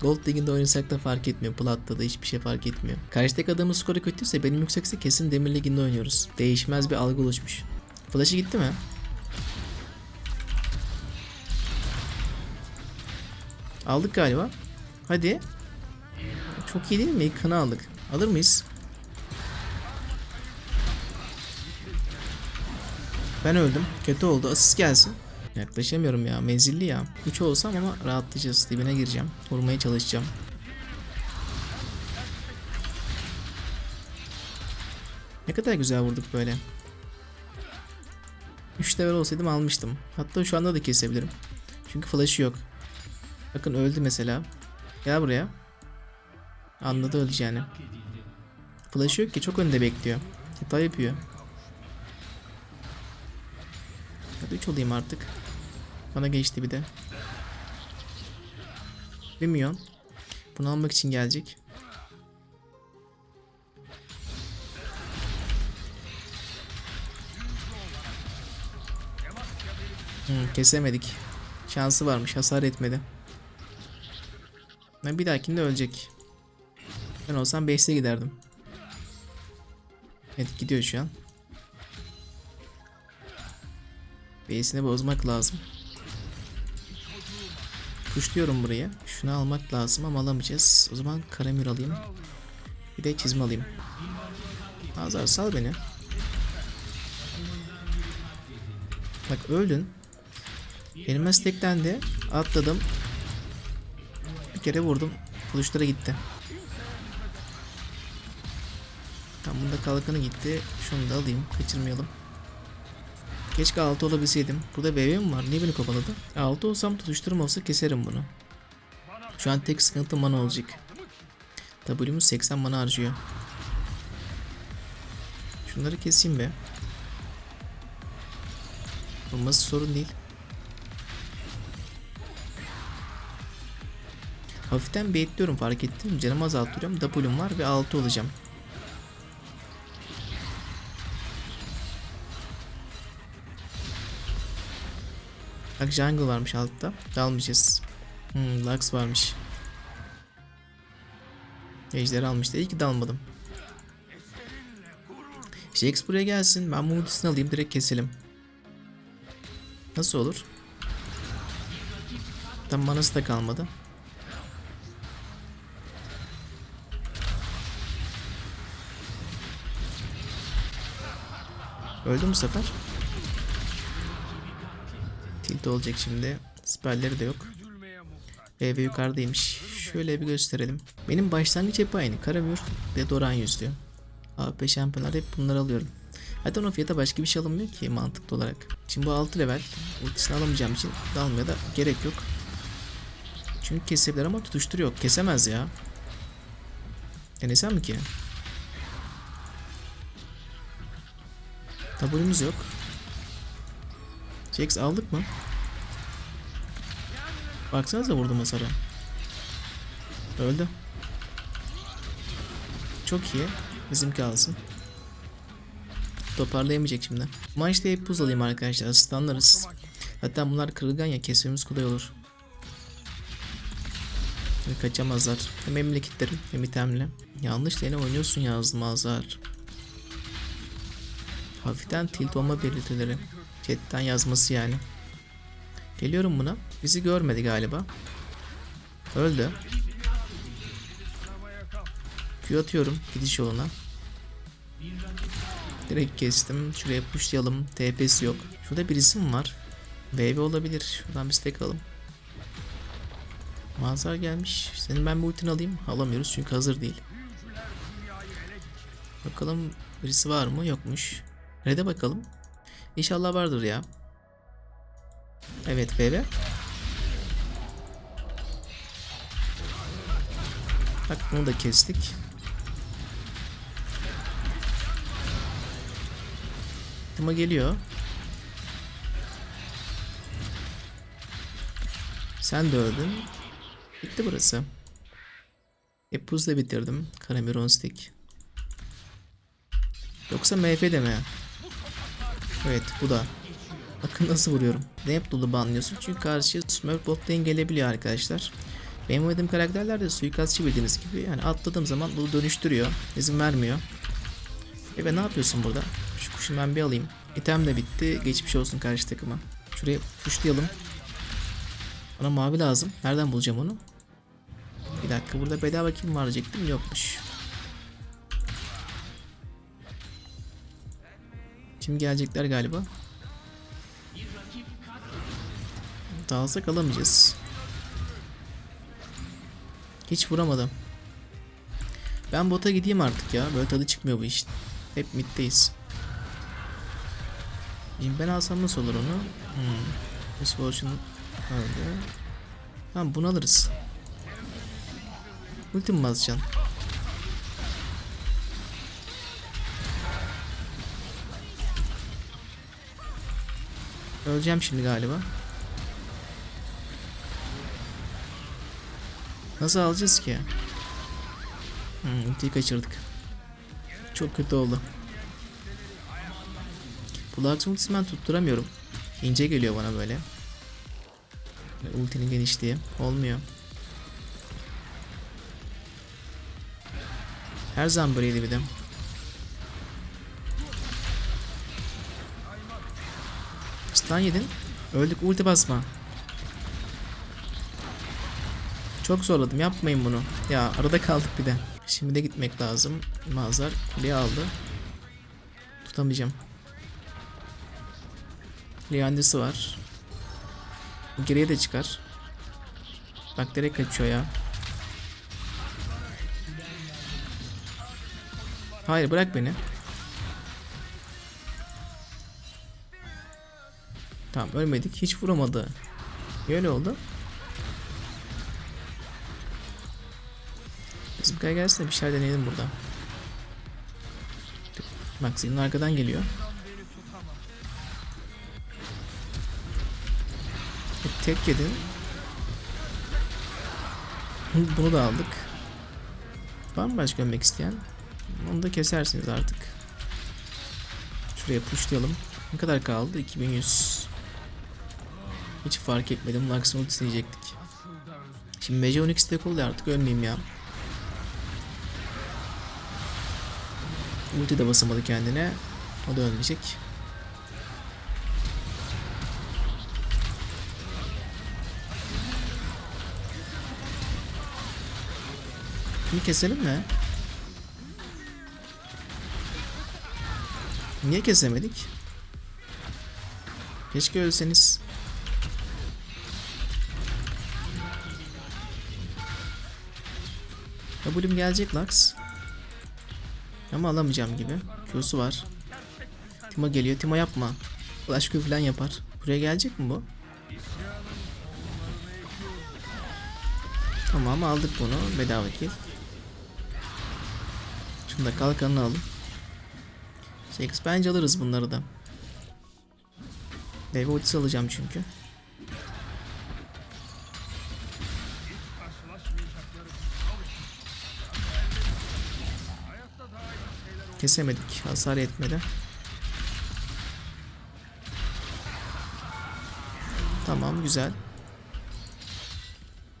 Gold Lig'inde oynasak da fark etmiyor. Plat'ta da hiçbir şey fark etmiyor. Karşıdaki adamın skoru kötüyse benim yüksekse kesin Demir Ligi'nde oynuyoruz. Değişmez bir algı oluşmuş. Flash'ı gitti mi? Aldık galiba. Hadi. Çok iyi değil mi? Kanı aldık. Alır mıyız? Ben öldüm. Kötü oldu. Asist gelsin. Yaklaşamıyorum ya. Menzilli ya. 3 olsam ama rahatlayacağız. Dibine gireceğim. Vurmaya çalışacağım. Ne kadar güzel vurduk böyle. 3 level olsaydım almıştım. Hatta şu anda da kesebilirim. Çünkü flash'ı yok. Bakın öldü mesela. Gel buraya. Anladı öleceğini. Flash'ı yok ki çok önde bekliyor. Hata yapıyor. Hadi 3 olayım artık. Bana geçti bir de. Bilmiyorum. Bunu almak için gelecek. Hmm, kesemedik. Şansı varmış hasar etmedi. Ben bir dahakinde ölecek. Ben olsam 5'te giderdim. Evet gidiyor şu an. Base'ini bozmak lazım. Kuşluyorum buraya. Şunu almak lazım ama alamayacağız. O zaman karamür alayım. Bir de çizme alayım. Azar sal beni. Bak öldün. Benim meslekten de atladım. Bir kere vurdum. Kılıçlara gitti. Tam bunda kalkanı gitti. Şunu da alayım. Kaçırmayalım. Keşke 6 olabilseydim. Burada BB var? Niye beni kovaladı? 6 olsam tutuşturum olsa keserim bunu. Şu an tek sıkıntı mana olacak. W'muz 80 mana harcıyor. Şunları keseyim be. Olması sorun değil. Hafiften baitliyorum fark ettim. Canımı azaltıyorum. W'm var ve 6 olacağım. Bak jungle varmış altta. Dalmayacağız. Hmm, Lux varmış. Ejder almıştı. İyi ki dalmadım. Jax buraya gelsin. Ben bu ultisini alayım. Direkt keselim. Nasıl olur? Tam manası da kalmadı. Öldü mü sefer? Tilt olacak şimdi. Spelleri de yok. BB yukarıdaymış. Şöyle bir gösterelim. Benim başlangıç hep aynı. Karamür ve Doran yüzlüyor. AP şampiyonlar hep bunları alıyorum. Zaten o fiyata başka bir şey alınmıyor ki mantıklı olarak. Şimdi bu 6 level. Ultisini alamayacağım için dalmaya da gerek yok. Çünkü kesebilir ama tutuşturuyor. Kesemez ya. Denesem mi ki? W'miz yok. Jax aldık mı? Baksanıza vurdum hasara. Öldü. Çok iyi. Bizimki alsın. Toparlayamayacak şimdi. Maçta hep buz alayım arkadaşlar. Asıstanlarız. Hatta bunlar kırılgan ya kesmemiz kolay olur. Kaçamazlar. Hem memleketlerim hem itemli. Yanlış lane oynuyorsun yazdım Azar. Hafiften tilt olma belirtileri. Chatten yazması yani. Geliyorum buna. Bizi görmedi galiba. Öldü. Q atıyorum gidiş yoluna. Direkt kestim. Şuraya pushlayalım. TP'si yok. Şurada birisi mi var? BB olabilir. Şuradan bir stack alalım. Manzar gelmiş. Senin ben bir ultini alayım. Alamıyoruz çünkü hazır değil. Bakalım birisi var mı? Yokmuş. Nerede bakalım? İnşallah vardır ya. Evet BB. Bak bunu da kestik. Tıma geliyor. Sen de öldün. Bitti burası. Epuz da bitirdim. Karamiron stick. Yoksa MF de mi? Evet bu da. Bakın nasıl vuruyorum. Hep dolu banlıyorsun çünkü karşıya Smurf bot lane gelebiliyor arkadaşlar. Benim oynadığım karakterler de suikastçı bildiğiniz gibi yani atladığım zaman bunu dönüştürüyor. izin vermiyor. E be ne yapıyorsun burada? Şu kuşu ben bir alayım. İtem de bitti. Geçmiş olsun karşı takıma. Şuraya kuşlayalım. Bana mavi lazım. Nereden bulacağım onu? Bir dakika burada bedava kim var diyecektim. Yokmuş. Kim gelecekler galiba? Dağılsak alamayacağız. Hiç vuramadım. Ben bota gideyim artık ya. Böyle tadı çıkmıyor bu işin. Hep middeyiz. Şimdi ben alsam nasıl olur onu? Hmm. Misfortune öyle. Tamam bunu alırız. Ultim basacaksın? Öleceğim şimdi galiba. Nasıl alacağız ki? Hmm, ultiyi kaçırdık. Çok kötü oldu. Bu Lux ultisini ben tutturamıyorum. İnce geliyor bana böyle. Böyle Ultinin genişliği. Olmuyor. Her zaman böyleydi bir de. Stun yedin. Öldük ulti basma. Çok zorladım yapmayın bunu. Ya arada kaldık bir de. Şimdi de gitmek lazım. Mazhar kuleyi aldı. Tutamayacağım. Leandisi var. Geriye de çıkar. Bak direkt kaçıyor ya. Hayır bırak beni. Tamam ölmedik. Hiç vuramadı. Niye öyle oldu? Bizim kaya gelsene bir şeyler deneyelim burada. Senin arkadan geliyor. Tek yedin. Bunu da aldık. Var mı başka ölmek isteyen? Onu da kesersiniz artık. Şuraya pushlayalım. Ne kadar kaldı? 2100. Hiç fark etmedim. Lux'ın ultisini yiyecektik. Şimdi Mece 12 stack artık ölmeyeyim ya. Ulti de basamadı kendine. O da ölmeyecek. Bunu keselim mi? Niye kesemedik? Keşke ölseniz. W'm gelecek Lux. Ama alamayacağım gibi. Q'su var. Timo geliyor. Timo yapma. Flash Q falan yapar. Buraya gelecek mi bu? Tamam aldık bunu. Bedava kill. Şunu da kalkanını alalım. Sex bence alırız bunları da. Deve ultisi alacağım çünkü. Kesemedik. Hasar yetmedi. Tamam güzel.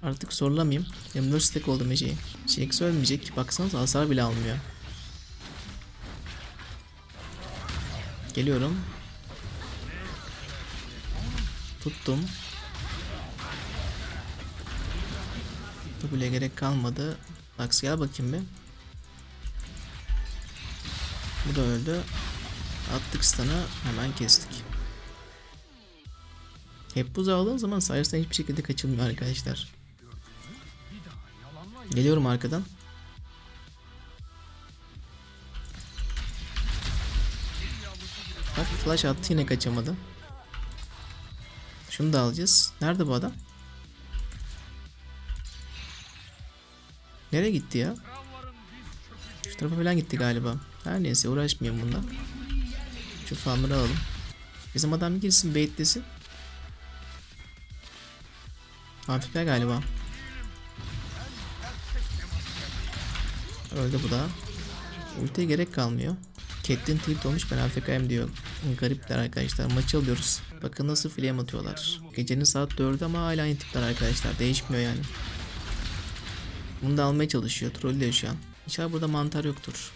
Artık sorulamayayım. 24 stack oldu Mece'yi. Jax ölmeyecek. Baksanıza hasar bile almıyor. Geliyorum. Tuttum. Bile gerek kalmadı. Lux gel bakayım bir. Bu da öldü. Attık stun'ı hemen kestik. Hep buzu aldığım zaman sayesinde hiçbir şekilde kaçılmıyor arkadaşlar. Geliyorum arkadan. Bak flash attı yine kaçamadı. Şunu da alacağız. Nerede bu adam? Nereye gitti ya? Tarafa falan gitti galiba. Her neyse uğraşmayayım bundan. Şu farmları alalım. Bizim adam girsin baitlesin. Hafifler galiba. Öldü bu da. Ultiye gerek kalmıyor. Catelyn tilt olmuş ben AFK'yim diyor. Garipler arkadaşlar. Maçı alıyoruz. Bakın nasıl flame atıyorlar. Gecenin saat 4'ü ama hala aynı tipler arkadaşlar. Değişmiyor yani. Bunu da almaya çalışıyor. Trollüyor şu an. İnşallah burada mantar yoktur.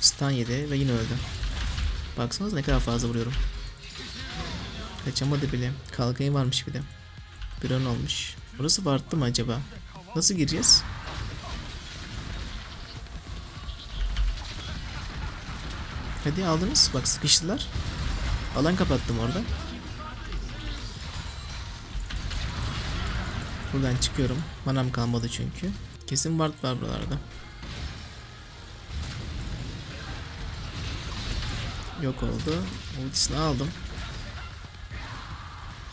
Stun yedi ve yine öldü. Baksanıza ne kadar fazla vuruyorum. Kaçamadı bile. Kalkanı varmış bir de. Bir an olmuş. Burası wardlı mı acaba? Nasıl gireceğiz? Hadi aldınız. Bak sıkıştılar. Alan kapattım orada. Buradan çıkıyorum. Manam kalmadı çünkü. Kesin ward var buralarda. Yok oldu. Ultisini aldım.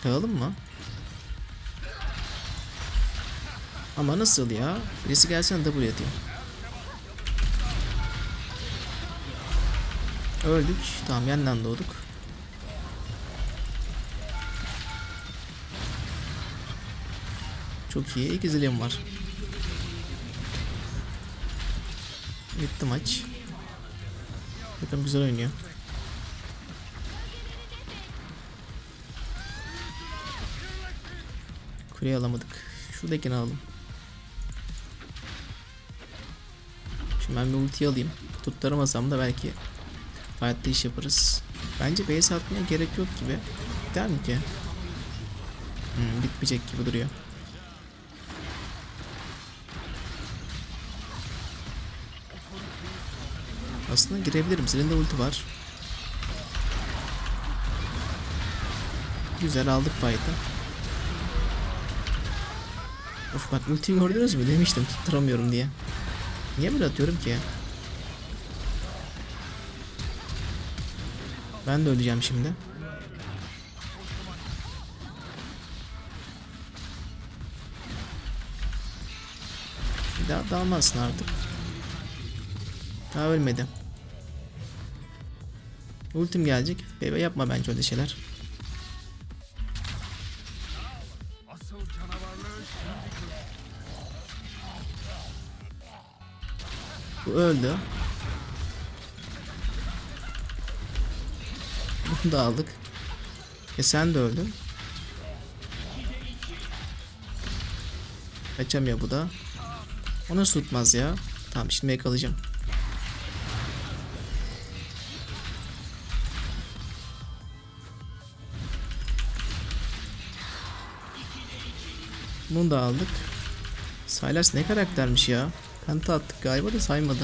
Kalalım mı? Ama nasıl ya? Birisi de buraya diyeyim. Öldük. Tamam yandan doğduk. Çok iyi. İki zilim var. Bitti maç. Takım güzel oynuyor. Kuleyi alamadık. Şuradakini alalım. Şimdi ben bir ulti alayım. Tutturamasam da belki fight'ta iş yaparız. Bence base atmaya gerek yok gibi. Der mi ki? Hmm, bitmeyecek gibi duruyor. Aslında girebilirim. Senin de ulti var. Güzel aldık fight'ı. Of bak ultiyi gördünüz mü? Demiştim tutturamıyorum diye. Niye böyle atıyorum ki? Ben de öleceğim şimdi. Bir daha dalmazsın artık. Daha ölmedi. Ultim gelecek. Bebe yapma bence öyle şeyler. Bu öldü. Bunu da aldık. E sen de öldün. Kaçamıyor bu da. O nasıl tutmaz ya? Tamam şimdi yakalayacağım. Bunu da aldık. Sylas ne karaktermiş ya. Penta attık galiba da saymadı.